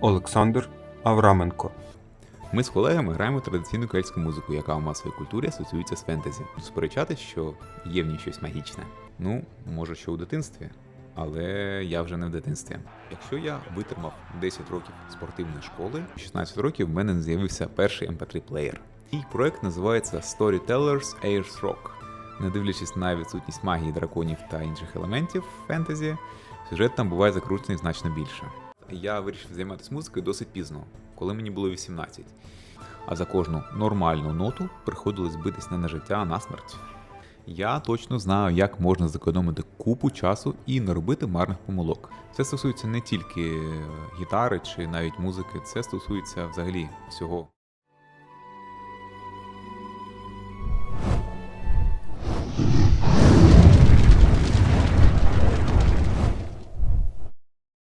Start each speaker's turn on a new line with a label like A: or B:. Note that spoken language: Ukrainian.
A: Олександр Авраменко.
B: Ми з колегами граємо традиційну кельтську музику, яка у масовій культурі асоціюється з фентезі. Сперечати, що є в ній щось магічне. Ну, може, що у дитинстві, але я вже не в дитинстві. Якщо я витримав 10 років спортивної школи, в 16 років в мене з'явився перший mp3 плеєр. І проект називається Storytellers Airs Rock. Не дивлячись на відсутність магії, драконів та інших елементів фентезі, сюжет там буває закручений значно більше. Я вирішив займатися музикою досить пізно, коли мені було 18. А за кожну нормальну ноту приходилось битись не на життя, а на смерть. Я точно знаю, як можна зекономити купу часу і не робити марних помилок. Це стосується не тільки е, гітари чи навіть музики, це стосується взагалі всього.